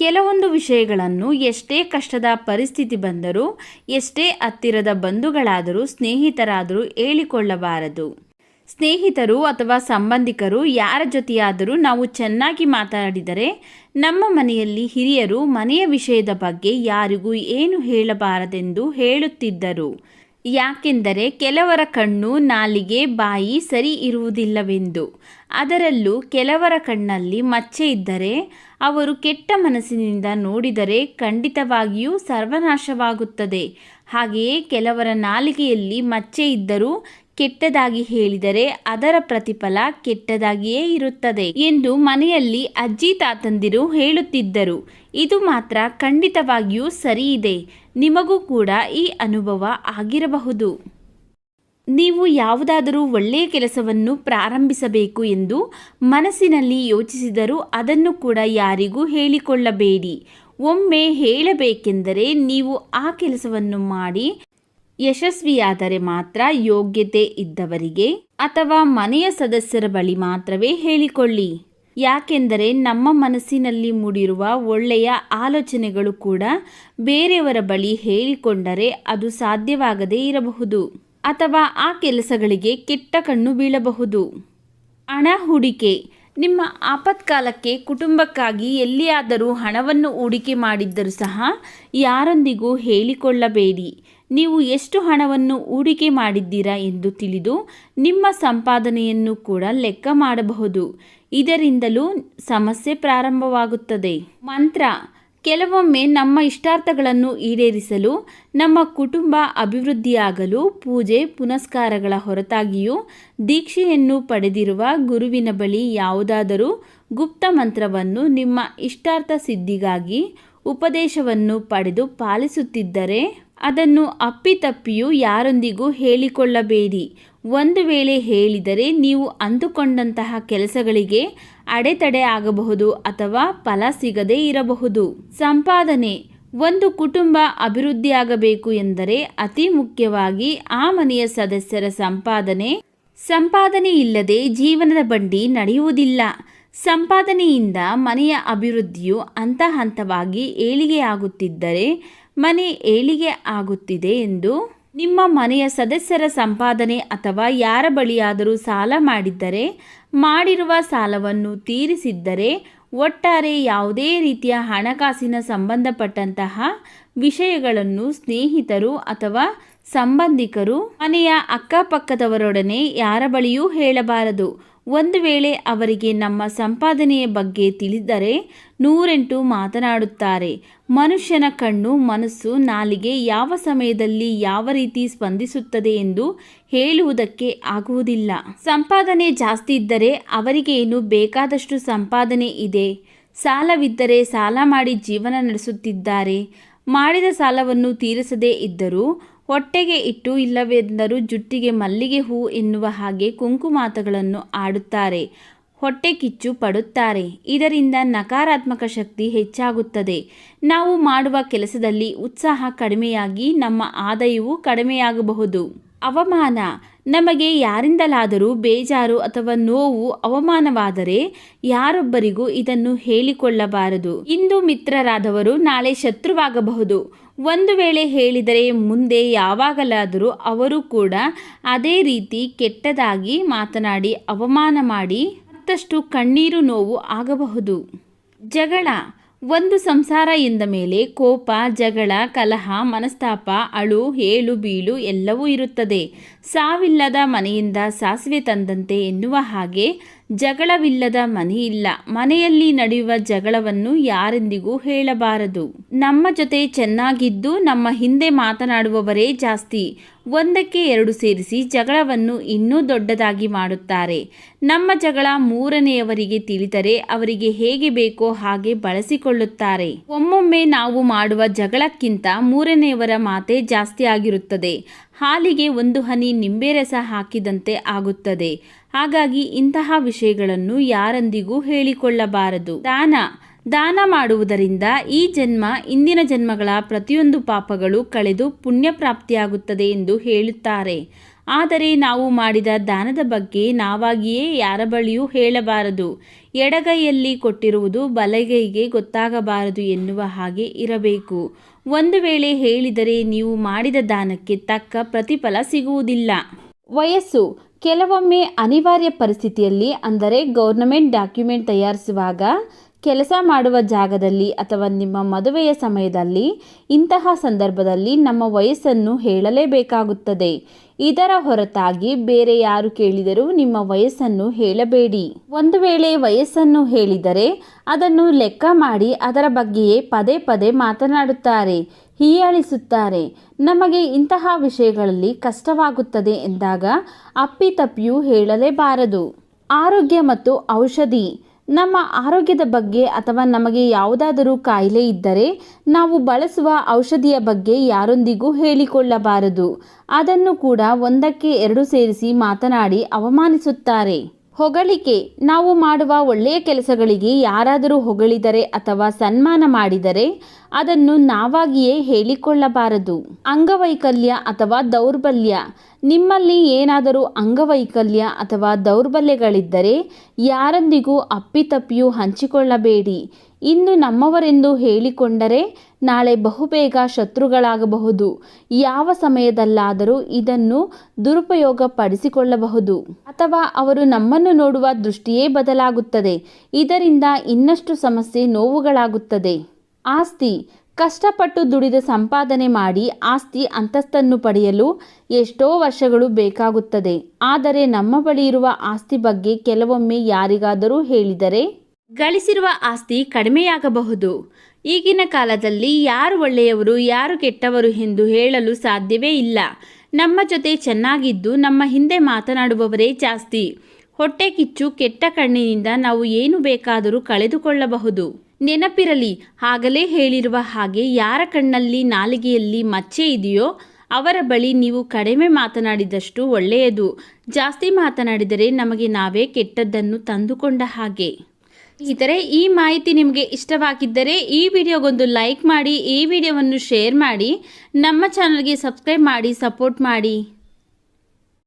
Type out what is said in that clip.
ಕೆಲವೊಂದು ವಿಷಯಗಳನ್ನು ಎಷ್ಟೇ ಕಷ್ಟದ ಪರಿಸ್ಥಿತಿ ಬಂದರೂ, ಎಷ್ಟೇ ಹತ್ತಿರದ ಬಂಧುಗಳಾದರೂ, ಸ್ನೇಹಿತರಾದರೂ ಹೇಳಿಕೊಳ್ಳಬಾರದು. ಸ್ನೇಹಿತರು ಅಥವಾ ಸಂಬಂಧಿಕರು ಯಾರ ಜೊತೆಯಾದರೂ ನಾವು ಚೆನ್ನಾಗಿ ಮಾತಾಡಿದರೆ, ನಮ್ಮ ಮನೆಯಲ್ಲಿ ಹಿರಿಯರು ಮನೆಯ ವಿಷಯದ ಬಗ್ಗೆ ಯಾರಿಗೂ ಏನು ಹೇಳಬಾರದೆಂದು ಹೇಳುತ್ತಿದ್ದರು. ಯಾಕೆಂದರೆ ಕೆಲವರ ಕಣ್ಣು, ನಾಲಿಗೆ, ಬಾಯಿ ಸರಿ ಇರುವುದಿಲ್ಲವೆಂದು. ಅದರಲ್ಲೂ ಕೆಲವರ ಕಣ್ಣಲ್ಲಿ ಮಚ್ಚೆ ಇದ್ದರೆ, ಅವರು ಕೆಟ್ಟ ಮನಸ್ಸಿನಿಂದ ನೋಡಿದರೆ ಖಂಡಿತವಾಗಿಯೂ ಸರ್ವನಾಶವಾಗುತ್ತದೆ. ಹಾಗೆಯೇ ಕೆಲವರ ನಾಲಿಗೆಯಲ್ಲಿ ಮಚ್ಚೆ ಇದ್ದರೂ ಕೆಟ್ಟದಾಗಿ ಹೇಳಿದರೆ ಅದರ ಪ್ರತಿಫಲ ಕೆಟ್ಟದಾಗಿಯೇ ಇರುತ್ತದೆ ಎಂದು ಮನೆಯಲ್ಲಿ ಅಜ್ಜಿ ತಾತಂದಿರು ಹೇಳುತ್ತಿದ್ದರು. ಇದು ಮಾತ್ರ ಖಂಡಿತವಾಗಿಯೂ ಸರಿಯಿದೆ. ನಿಮಗೂ ಕೂಡ ಈ ಅನುಭವ ಆಗಿರಬಹುದು. ನೀವು ಯಾವುದಾದರೂ ಒಳ್ಳೆಯ ಕೆಲಸವನ್ನು ಪ್ರಾರಂಭಿಸಬೇಕು ಎಂದು ಮನಸ್ಸಿನಲ್ಲಿ ಯೋಚಿಸಿದರೂ ಅದನ್ನು ಕೂಡ ಯಾರಿಗೂ ಹೇಳಿಕೊಳ್ಳಬೇಡಿ. ಒಮ್ಮೆ ಹೇಳಬೇಕೆಂದರೆ ನೀವು ಆ ಕೆಲಸವನ್ನು ಮಾಡಿ ಯಶಸ್ವಿಯಾದರೆ ಮಾತ್ರ ಯೋಗ್ಯತೆ ಇದ್ದವರಿಗೆ ಅಥವಾ ಮನೆಯ ಸದಸ್ಯರ ಬಳಿ ಮಾತ್ರವೇ ಹೇಳಿಕೊಳ್ಳಿ. ಯಾಕೆಂದರೆ ನಮ್ಮ ಮನಸ್ಸಿನಲ್ಲಿ ಮೂಡಿರುವ ಒಳ್ಳೆಯ ಆಲೋಚನೆಗಳು ಕೂಡ ಬೇರೆಯವರ ಬಳಿ ಹೇಳಿಕೊಂಡರೆ ಅದು ಸಾಧ್ಯವಾಗದೇ ಇರಬಹುದು ಅಥವಾ ಆ ಕೆಲಸಗಳಿಗೆ ಕೆಟ್ಟ ಕಣ್ಣು ಬೀಳಬಹುದು. ಹಣ ಹೂಡಿಕೆ. ನಿಮ್ಮ ಆಪತ್ಕಾಲಕ್ಕೆ ಕುಟುಂಬಕ್ಕಾಗಿ ಎಲ್ಲಿಯಾದರೂ ಹಣವನ್ನು ಹೂಡಿಕೆ ಮಾಡಿದ್ದರೂ ಸಹ ಯಾರೊಂದಿಗೂ ಹೇಳಿಕೊಳ್ಳಬೇಡಿ. ನೀವು ಎಷ್ಟು ಹಣವನ್ನು ಹೂಡಿಕೆ ಮಾಡಿದ್ದೀರಾ ಎಂದು ತಿಳಿದು ನಿಮ್ಮ ಸಂಪಾದನೆಯನ್ನು ಕೂಡ ಲೆಕ್ಕ ಮಾಡಬಹುದು. ಇದರಿಂದಲೂ ಸಮಸ್ಯೆ ಪ್ರಾರಂಭವಾಗುತ್ತದೆ. ಮಂತ್ರ, ಕೆಲವೊಮ್ಮೆ ನಮ್ಮ ಇಷ್ಟಾರ್ಥಗಳನ್ನು ಈಡೇರಿಸಲು, ನಮ್ಮ ಕುಟುಂಬ ಅಭಿವೃದ್ಧಿಯಾಗಲು ಪೂಜೆ, ಪುನಸ್ಕಾರಗಳ ಹೊರತಾಗಿಯೂ ದೀಕ್ಷೆಯನ್ನು ಪಡೆದಿರುವ ಗುರುವಿನ ಬಳಿ ಯಾವುದಾದರೂ ಗುಪ್ತ ಮಂತ್ರವನ್ನು ನಿಮ್ಮ ಇಷ್ಟಾರ್ಥ ಸಿದ್ಧಿಗಾಗಿ ಉಪದೇಶವನ್ನು ಪಡೆದು ಪಾಲಿಸುತ್ತಿದ್ದರೆ ಅದನ್ನು ಅಪ್ಪಿತಪ್ಪಿಯೂ ಯಾರೊಂದಿಗೂ ಹೇಳಿಕೊಳ್ಳಬೇಡಿ. ಒಂದು ವೇಳೆ ಹೇಳಿದರೆ ನೀವು ಅಂದುಕೊಂಡಂತಹ ಕೆಲಸಗಳಿಗೆ ಅಡೆತಡೆ ಆಗಬಹುದು ಅಥವಾ ಫಲ ಸಿಗದೇ ಇರಬಹುದು. ಸಂಪಾದನೆ. ಒಂದು ಕುಟುಂಬ ಅಭಿವೃದ್ಧಿಯಾಗಬೇಕು ಎಂದರೆ ಅತಿ ಮುಖ್ಯವಾಗಿ ಆ ಮನೆಯ ಸದಸ್ಯರ ಸಂಪಾದನೆ. ಸಂಪಾದನೆ ಇಲ್ಲದೆ ಜೀವನದ ಬಂಡಿ ನಡೆಯುವುದಿಲ್ಲ. ಸಂಪಾದನೆಯಿಂದ ಮನೆಯ ಅಭಿವೃದ್ಧಿಯು ಹಂತ ಹಂತವಾಗಿ ಏಳಿಗೆಯಾಗುತ್ತಿದ್ದರೆ ಮನೆ ಏಳಿಗೆ ಆಗುತ್ತಿದೆ ಎಂದು ನಿಮ್ಮ ಮನೆಯ ಸದಸ್ಯರ ಸಂಪಾದನೆ ಅಥವಾ ಯಾರ ಬಳಿಯಾದರೂ ಸಾಲ ಮಾಡಿದ್ದರೆ, ಮಾಡಿರುವ ಸಾಲವನ್ನು ತೀರಿಸಿದ್ದರೆ ಒಟ್ಟಾರೆ ಯಾವುದೇ ರೀತಿಯ ಹಣಕಾಸಿನ ಸಂಬಂಧಪಟ್ಟಂತಹ ವಿಷಯಗಳನ್ನು ಸ್ನೇಹಿತರು ಅಥವಾ ಸಂಬಂಧಿಕರು ಮನೆಯ ಅಕ್ಕಪಕ್ಕದವರೊಡನೆ ಯಾರ ಬಳಿಯೂ ಹೇಳಬಾರದು. ಒಂದು ವೇಳೆ ಅವರಿಗೆ ನಮ್ಮ ಸಂಪಾದನೆಯ ಬಗ್ಗೆ ತಿಳಿದರೆ ನೂರೆಂಟು ಮಾತನಾಡುತ್ತಾರೆ. ಮನುಷ್ಯನ ಕಣ್ಣು, ಮನಸ್ಸು, ನಾಲಿಗೆ ಯಾವ ಸಮಯದಲ್ಲಿ ಯಾವ ರೀತಿ ಸ್ಪಂದಿಸುತ್ತದೆ ಎಂದು ಹೇಳುವುದಕ್ಕೆ ಆಗುವುದಿಲ್ಲ. ಸಂಪಾದನೆ ಜಾಸ್ತಿ ಇದ್ದರೆ ಅವರಿಗೆ ಏನು ಬೇಕಾದಷ್ಟು ಸಂಪಾದನೆ ಇದೆ. ಸಾಲವಿದ್ದರೆ ಸಾಲ ಮಾಡಿ ಜೀವನ ನಡೆಸುತ್ತಿದ್ದಾರೆ. ಮಾಡಿದ ಸಾಲವನ್ನು ತೀರಿಸದೇ ಇದ್ದರೂ ಹೊಟ್ಟೆಗೆ ಇಟ್ಟು ಇಲ್ಲವೆಂದರೂ ಜುಟ್ಟಿಗೆ ಮಲ್ಲಿಗೆ ಹೂ ಎನ್ನುವ ಹಾಗೆ ಕುಂಕುಮಾತಗಳನ್ನು ಆಡುತ್ತಾರೆ. ಹೊಟ್ಟೆ ಕಿಚ್ಚು ಪಡುತ್ತಾರೆ. ಇದರಿಂದ ನಕಾರಾತ್ಮಕ ಶಕ್ತಿ ಹೆಚ್ಚಾಗುತ್ತದೆ. ನಾವು ಮಾಡುವ ಕೆಲಸದಲ್ಲಿ ಉತ್ಸಾಹ ಕಡಿಮೆಯಾಗಿ ನಮ್ಮ ಆದಾಯವು ಕಡಿಮೆಯಾಗಬಹುದು. ಅವಮಾನ. ನಮಗೆ ಯಾರಿಂದಲಾದರೂ ಬೇಜಾರು ಅಥವಾ ನೋವು ಅವಮಾನವಾದರೆ ಯಾರೊಬ್ಬರಿಗೂ ಇದನ್ನು ಹೇಳಿಕೊಳ್ಳಬಾರದು. ಇಂದು ಮಿತ್ರರಾದವರು ನಾಳೆ ಶತ್ರುವಾಗಬಹುದು. ಒಂದು ವೇಳೆ ಹೇಳಿದರೆ ಮುಂದೆ ಯಾವಾಗಲಾದರೂ ಅವರು ಕೂಡ ಅದೇ ರೀತಿ ಕೆಟ್ಟದಾಗಿ ಮಾತನಾಡಿ ಅವಮಾನ ಮಾಡಿ ಮತ್ತಷ್ಟು ಕಣ್ಣೀರು ನೋವು ಆಗಬಹುದು. ಜಗಳ ಒಂದು ಸಂಸಾರ ಎಂದ ಮೇಲೆ ಕೋಪ, ಜಗಳ, ಕಲಹ, ಮನಸ್ತಾಪ, ಅಳು ಏಳು ಬೀಳು ಎಲ್ಲವೂ ಇರುತ್ತದೆ. ಸಾವಿಲ್ಲದ ಮನೆಯಿಂದ ಸಾಸಿವೆ ತಂದಂತೆ ಎನ್ನುವ ಹಾಗೆ ಜಗಳವಿಲ್ಲದ ಮನೆಯಿಲ್ಲ ಮನೆಯಲ್ಲಿ ನಡೆಯುವ ಜಗಳವನ್ನು ಯಾರೆಂದಿಗೂ ಹೇಳಬಾರದು. ನಮ್ಮ ಜೊತೆ ಚೆನ್ನಾಗಿದ್ದು ನಮ್ಮ ಹಿಂದೆ ಮಾತನಾಡುವವರೇ ಜಾಸ್ತಿ. ಒಂದಕ್ಕೆ ಎರಡು ಸೇರಿಸಿ ಜಗಳವನ್ನು ಇನ್ನೂ ದೊಡ್ಡದಾಗಿ ಮಾಡುತ್ತಾರೆ. ನಮ್ಮ ಜಗಳ ಮೂರನೆಯವರಿಗೆ ತಿಳಿದರೆ ಅವರಿಗೆ ಹೇಗೆ ಬೇಕೋ ಹಾಗೆ ಬಳಸಿಕೊಳ್ಳುತ್ತಾರೆ. ಒಮ್ಮೊಮ್ಮೆ ನಾವು ಮಾಡುವ ಜಗಳಕ್ಕಿಂತ ಮೂರನೆಯವರ ಮಾತೇ ಜಾಸ್ತಿ ಆಗಿರುತ್ತದೆ. ಹಾಲಿಗೆ ಒಂದು ಹನಿ ನಿಂಬೆ ರಸ ಹಾಕಿದಂತೆ ಆಗುತ್ತದೆ. ಹಾಗಾಗಿ ಇಂತಹ ವಿಷಯಗಳನ್ನು ಯಾರೊಂದಿಗೂ ಹೇಳಿಕೊಳ್ಳಬಾರದು. ದಾನ ದಾನ ಮಾಡುವುದರಿಂದ ಈ ಜನ್ಮ ಇಂದಿನ ಜನ್ಮಗಳ ಪ್ರತಿಯೊಂದು ಪಾಪಗಳು ಕಳೆದು ಪುಣ್ಯ ಪ್ರಾಪ್ತಿಯಾಗುತ್ತದೆ ಎಂದು ಹೇಳುತ್ತಾರೆ. ಆದರೆ ನಾವು ಮಾಡಿದ ದಾನದ ಬಗ್ಗೆ ನಾವಾಗಿಯೇ ಯಾರ ಬಳಿಯೂ ಹೇಳಬಾರದು. ಎಡಗೈಯಲ್ಲಿ ಕೊಟ್ಟಿರುವುದು ಬಲಗೈಗೆ ಗೊತ್ತಾಗಬಾರದು ಎನ್ನುವ ಹಾಗೆ ಇರಬೇಕು. ಒಂದು ವೇಳೆ ಹೇಳಿದರೆ ನೀವು ಮಾಡಿದ ದಾನಕ್ಕೆ ತಕ್ಕ ಪ್ರತಿಫಲ ಸಿಗುವುದಿಲ್ಲ. ವಯಸ್ಸು. ಕೆಲವೊಮ್ಮೆ ಅನಿವಾರ್ಯ ಪರಿಸ್ಥಿತಿಯಲ್ಲಿ, ಅಂದರೆ ಗೌರ್ನಮೆಂಟ್ ಡಾಕ್ಯುಮೆಂಟ್ ತಯಾರಿಸುವಾಗ ಕೆಲಸ ಮಾಡುವ ಜಾಗದಲ್ಲಿ ಅಥವಾ ನಿಮ್ಮ ಮದುವೆಯ ಸಮಯದಲ್ಲಿ ಇಂತಹ ಸಂದರ್ಭದಲ್ಲಿ ನಮ್ಮ ವಯಸ್ಸನ್ನು ಹೇಳಲೇಬೇಕಾಗುತ್ತದೆ. ಇದರ ಹೊರತಾಗಿ ಬೇರೆ ಯಾರು ಕೇಳಿದರೂ ನಿಮ್ಮ ವಯಸ್ಸನ್ನು ಹೇಳಬೇಡಿ. ಒಂದು ವೇಳೆ ವಯಸ್ಸನ್ನು ಹೇಳಿದರೆ ಅದನ್ನು ಲೆಕ್ಕ ಮಾಡಿ ಅದರ ಬಗ್ಗೆಯೇ ಪದೇ ಪದೇ ಮಾತನಾಡುತ್ತಾರೆ. ಹೀಯಾಳಿಸುತ್ತಾರೆ. ನಮಗೆ ಇಂತಹ ವಿಷಯಗಳಲ್ಲಿ ಕಷ್ಟವಾಗುತ್ತದೆ ಎಂದಾಗ ಅಪ್ಪಿತಪ್ಪಿಯೂ ಹೇಳಲೇಬಾರದು. ಆರೋಗ್ಯ ಮತ್ತು ಔಷಧಿ. ನಮ್ಮ ಆರೋಗ್ಯದ ಬಗ್ಗೆ ಅಥವಾ ನಮಗೆ ಯಾವುದಾದರೂ ಕಾಯಿಲೆ ಇದ್ದರೆ ನಾವು ಬಳಸುವ ಔಷಧಿಯ ಬಗ್ಗೆ ಯಾರೊಂದಿಗೂ ಹೇಳಿಕೊಳ್ಳಬಾರದು. ಅದನ್ನು ಕೂಡ ಒಂದಕ್ಕೆ ಎರಡು ಸೇರಿಸಿ ಮಾತನಾಡಿ ಅವಮಾನಿಸುತ್ತಾರೆ. ಹೊಗಳಿಕೆ. ನಾವು ಮಾಡುವ ಒಳ್ಳೆಯ ಕೆಲಸಗಳಿಗೆ ಯಾರಾದರೂ ಹೊಗಳಿದರೆ ಅಥವಾ ಸನ್ಮಾನ ಮಾಡಿದರೆ ಅದನ್ನು ನಾವಾಗಿಯೇ ಹೇಳಿಕೊಳ್ಳಬಾರದು. ಅಂಗವೈಕಲ್ಯ ಅಥವಾ ದೌರ್ಬಲ್ಯ. ನಿಮ್ಮಲ್ಲಿ ಏನಾದರೂ ಅಂಗವೈಕಲ್ಯ ಅಥವಾ ದೌರ್ಬಲ್ಯಗಳಿದ್ದರೆ ಯಾರೊಂದಿಗೂ ಅಪ್ಪಿತಪ್ಪಿಯೂ ಹಂಚಿಕೊಳ್ಳಬೇಡಿ. ಇಂದು ನಮ್ಮವರೆಂದು ಹೇಳಿಕೊಂಡರೆ ನಾಳೆ ಬಹುಬೇಗ ಶತ್ರುಗಳಾಗಬಹುದು. ಯಾವ ಸಮಯದಲ್ಲಾದರೂ ಇದನ್ನು ದುರುಪಯೋಗ ಪಡಿಸಿಕೊಳ್ಳಬಹುದು ಅಥವಾ ಅವರು ನಮ್ಮನ್ನು ನೋಡುವ ದೃಷ್ಟಿಯೇ ಬದಲಾಗುತ್ತದೆ. ಇದರಿಂದ ಇನ್ನಷ್ಟು ಸಮಸ್ಯೆ ನೋವುಗಳಾಗುತ್ತದೆ. ಆಸ್ತಿ. ಕಷ್ಟಪಟ್ಟು ದುಡಿದ ಸಂಪಾದನೆ ಮಾಡಿ ಆಸ್ತಿ ಅಂತಸ್ತನ್ನು ಪಡೆಯಲು ಎಷ್ಟೋ ವರ್ಷಗಳು ಬೇಕಾಗುತ್ತದೆ. ಆದರೆ ನಮ್ಮ ಬಳಿ ಇರುವ ಆಸ್ತಿ ಬಗ್ಗೆ ಕೆಲವೊಮ್ಮೆ ಯಾರಿಗಾದರೂ ಹೇಳಿದರೆ? ಗಳಿಸಿರುವ ಆಸ್ತಿ ಕಡಿಮೆಯಾಗಬಹುದು. ಈಗಿನ ಕಾಲದಲ್ಲಿ ಯಾರು ಒಳ್ಳೆಯವರು, ಯಾರು ಕೆಟ್ಟವರು ಎಂದು ಹೇಳಲು ಸಾಧ್ಯವೇ ಇಲ್ಲ. ನಮ್ಮ ಜೊತೆ ಚೆನ್ನಾಗಿದ್ದು ನಮ್ಮ ಹಿಂದೆ ಮಾತನಾಡುವವರೇ ಜಾಸ್ತಿ. ಹೊಟ್ಟೆ ಕಿಚ್ಚು, ಕೆಟ್ಟ ಕಣ್ಣಿನಿಂದ ನಾವು ಏನು ಬೇಕಾದರೂ ಕಳೆದುಕೊಳ್ಳಬಹುದು. ನೆನಪಿರಲಿ. ಆಗಲೇ ಹೇಳಿರುವ ಹಾಗೆ ಯಾರ ಕಣ್ಣಲ್ಲಿ ನಾಲಿಗೆಯಲ್ಲಿ ಮಚ್ಚೆ ಇದೆಯೋ ಅವರ ಬಳಿ ನೀವು ಕಡಿಮೆ ಮಾತನಾಡಿದಷ್ಟು ಒಳ್ಳೆಯದು. ಜಾಸ್ತಿ ಮಾತನಾಡಿದರೆ ನಮಗೆ ನಾವೇ ಕೆಟ್ಟದ್ದನ್ನು ತಂದುಕೊಂಡ ಹಾಗೆ. ಇತರೆ ಈ ಮಾಹಿತಿ ನಿಮಗೆ ಇಷ್ಟವಾಗಿದ್ದರೆ ಈ ವಿಡಿಯೋಗೊಂದು ಲೈಕ್ ಮಾಡಿ, ಈ ವಿಡಿಯೋವನ್ನು ಶೇರ್ ಮಾಡಿ, ನಮ್ಮ ಚಾನಲ್ಗೆ ಸಬ್ಸ್ಕ್ರೈಬ್ ಮಾಡಿ, ಸಪೋರ್ಟ್ ಮಾಡಿ.